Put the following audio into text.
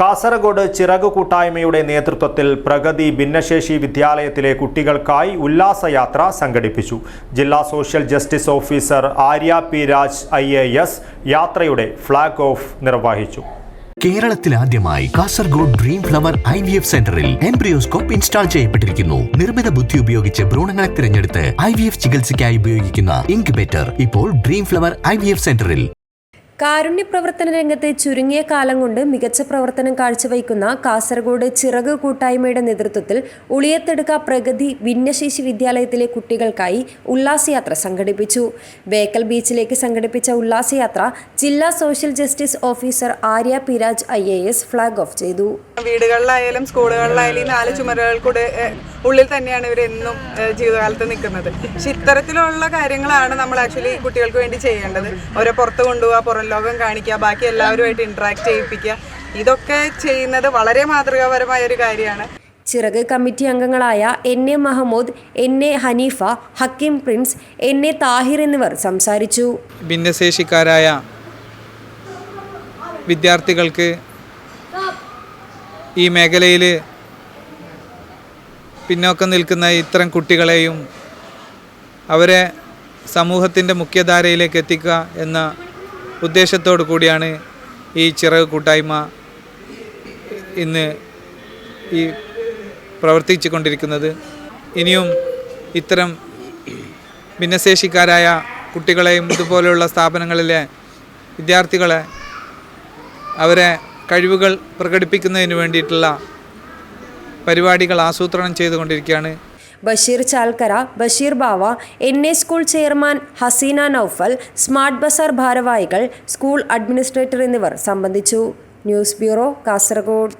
കാസർഗോഡ് ചിറക് കൂട്ടായ്മയുടെ നേതൃത്വത്തിൽ പ്രഗതി ഭിന്നശേഷി വിദ്യാലയത്തിലെ കുട്ടികൾക്കായി ഉല്ലാസയാത്ര സംഘടിപ്പിച്ചു. ജില്ലാ social justice officer Arya P Raj I A S യാത്രയുടെ ഫ്ളാഗ് ഓഫ് നിർവഹിച്ചു. കേരളത്തിൽ ആദ്യമായി Kasaragod dream flower I V F സെന്ററിൽ എംബ്രിയോസ്കോപ്പ് ഇൻസ്റ്റാൾ ചെയ്യപ്പെട്ടിരിക്കുന്നു. നിർമ്മിത ബുദ്ധി ഉപയോഗിച്ച് ഭ്രൂണങ്ങളെ തിരഞ്ഞെടുത്ത് ഐ വി എഫ് ചികിത്സയ്ക്കായി ഉപയോഗിക്കുന്ന ഇൻക്യുബേറ്റർ ഇപ്പോൾ dream flower I V F സെന്ററിൽ. കാരുണ്യ പ്രവർത്തന രംഗത്തെ ചുരുങ്ങിയ കാലം കൊണ്ട് മികച്ച പ്രവർത്തനം കാഴ്ചവയ്ക്കുന്ന കാസർഗോഡ് ചിറക് കൂട്ടായ്മയുടെ നേതൃത്വത്തിൽ ഉളിയത്തെടുക്ക പ്രഗതി ഭിന്നശേഷി വിദ്യാലയത്തിലെ കുട്ടികൾക്കായി ഉല്ലാസയാത്ര സംഘടിപ്പിച്ചു. ബേക്കൽ ബീച്ചിലേക്ക് സംഘടിപ്പിച്ച ഉല്ലാസയാത്ര ജില്ലാ social justice officer Arya P Raj I flag off ചെയ്തു. വീടുകളിലായാലും സ്കൂളുകളിലായാലും ഈ നാല് ചുമരുകൾക്കൂടെ ഉള്ളിൽ തന്നെയാണ് ഇവർ എന്നും ജീവിതകാലത്ത് നിൽക്കുന്നത്. പക്ഷെ ഇത്തരത്തിലുള്ള കാര്യങ്ങളാണ് നമ്മൾ ആക്ച്വലി കുട്ടികൾക്ക് വേണ്ടി ചെയ്യേണ്ടത്. അവരെ പുറത്ത് കൊണ്ടുപോകുക പുറം ലോകം കാണിക്കുക ബാക്കി എല്ലാവരുമായിട്ട് ഇന്ററാക്ട് ചെയ്യിപ്പിക്കുക. ഇതൊക്കെ ചെയ്യുന്നത് വളരെ മാതൃകാപരമായ ഒരു കാര്യമാണ്. ചിറക് കമ്മിറ്റി അംഗങ്ങളായ N A Mahmood N A Haneefa Hakkim Prince N A Thahir എന്നിവർ സംസാരിച്ചു. ഭിന്നശേഷിക്കാരായ വിദ്യാർത്ഥികൾക്ക് ഈ മേഖലയിൽ പിന്നോക്കം നിൽക്കുന്ന ഇത്തരം കുട്ടികളെയും അവരെ സമൂഹത്തിന്റെ മുഖ്യധാരയിലേക്ക് എത്തിക്കുക എന്ന ഉദ്ദേശത്തോടു കൂടിയാണ് ഈ ചിറക് കൂട്ടായ്മ ഇന്ന് ഈ പ്രവർത്തിച്ചു കൊണ്ടിരിക്കുന്നത് ഇനിയും ഇത്തരം ഭിന്നശേഷിക്കാരായ കുട്ടികളെയും ഇതുപോലെയുള്ള സ്ഥാപനങ്ങളിലെ വിദ്യാർത്ഥികളെ അവരെ കഴിവുകൾ പ്രകടിപ്പിക്കുന്നതിന് വേണ്ടിയിട്ടുള്ള പരിപാടികൾ ആസൂത്രണം ചെയ്തുകൊണ്ടിരിക്കുകയാണ്. Basheer Chalkara Basheer Bava N A school chairman Haseena Noufal Smart Bazaar ഭാരവാഹികൾ സ്കൂൾ അഡ്മിനിസ്ട്രേറ്റർ എന്നിവർ സംബന്ധിച്ചു. News bureau Kasaragod.